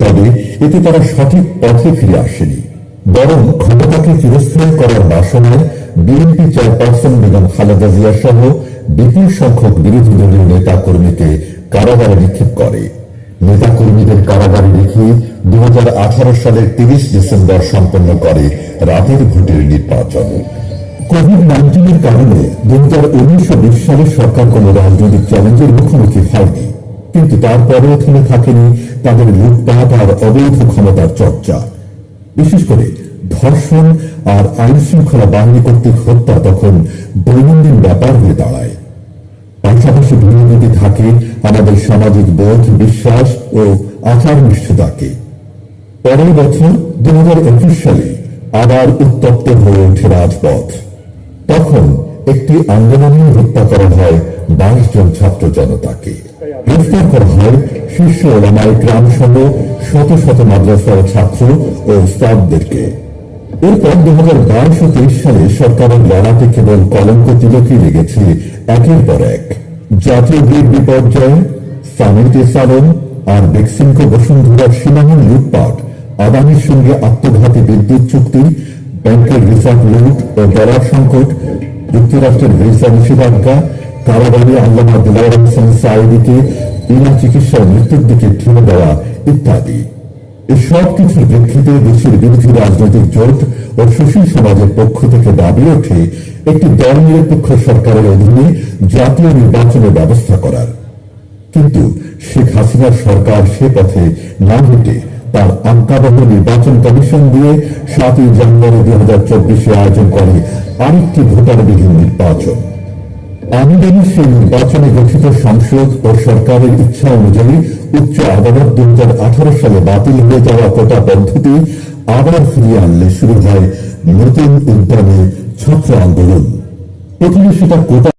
তবে এতে তারা সঠিক পথে ফিরে আসেনি। বরং ক্ষমতাকে চিরস্থায়ী করার বাসনায় বিএনপি চেয়ারপারসন বেগম খালেদা জিয়া সহ বিপুল সংখ্যক বিরোধী দলীয় নেতা কর্মীকে কারাগারে নিক্ষেপ করে। নেতা কর্মীদের কারাগারে রেখে দু হাজার আঠারো সালের তিরিশ ডিসেম্বর সম্পন্ন করে রাতের ভোটের নির্বাচন। কোভিড নাইন্টিনের কারণে দু হাজার উনিশ বিশ সালে সরকার কোন রাজনৈতিক চ্যালেঞ্জের মুখোমুখি হয়নি। কিন্তু তারপরেও থেমে থাকেনি তাদের লুটপাট আর অবৈধ ক্ষমতার চর্চা। বিশেষ করে ধর্ষণ আর আইন শৃঙ্খলা বাহিনী কর্তৃক হত্যা তখন দৈনন্দিন ব্যাপার হয়ে দাঁড়ায়। পাশাপাশি দিতে থাকে আমাদের সামাজিক বোধ, বিশ্বাস ও আচার নিষ্ঠতাকে। পরের বছর দু হাজার একুশ সালে আবার উত্তপ্ত হয়ে ওঠে রাজপথ। তখন একটি আন্দোলনে হত্যা করা হয় বাইশ জন ছাত্র জনতাকে গ্রেফতার করা হয় শীর্ষ ওলামায় গ্রাম সহ শত শত মাদ্রাসার ছাত্র ও স্টাফদেরকে। এরপর দু হাজার বাইশ ও তেইশ সালে সরকারের লড়াতে কেবল কলঙ্ক তিলকই লেগেছে একের পর এক। জাতীয় গ্রিড বিপর্যয় সামিট সালন আর বেক্সিমকো বসুন্ধরার সীমাহীন লুটপাট, আদানির সঙ্গে আত্মঘাতী বিদ্যুৎ চুক্তি, ব্যাংকের রিজার্ভ লুট ও ডলার সংকট, যুক্তরাষ্ট্রের ভিসা নিষেধাজ্ঞা কারাগারে আল্লামা দিলার হোসেন সাইদিকে বিনা চিকিৎসায় মৃত্যুর দিকে ঠেলে দেওয়া ইত্যাদি। এই সব কিছুর প্রেক্ষিতে দেশের বিরোধী রাজনৈতিক জোট ও সুশীল সমাজের পক্ষ থেকে দাবি ওঠে, একটি দল নিরপেক্ষ সরকারের অধীনে জাতীয় নির্বাচনের ব্যবস্থা করার। কিন্তু শেখ হাসিনার সরকার সে পথে না হেঁটে তার আজ্ঞাবহ নির্বাচন কমিশন দিয়ে সাতই জানুয়ারি দুই হাজার চব্বিশে আয়োজন করে আরেকটি ভোটারবিহীন নির্বাচন। আমদানি সেই নির্বাচনে গঠিত সংসদ ও সরকারের ইচ্ছা অনুযায়ী উচ্চ আদালত দু হাজার আঠারো সালে বাতিল হয়ে যাওয়া কোটা পদ্ধতি আবার ফিরিয়ে আনলে শুরু হয় নতুন উদ্যমে ছাত্র আন্দোলন। প্রথমে সেটা কোটা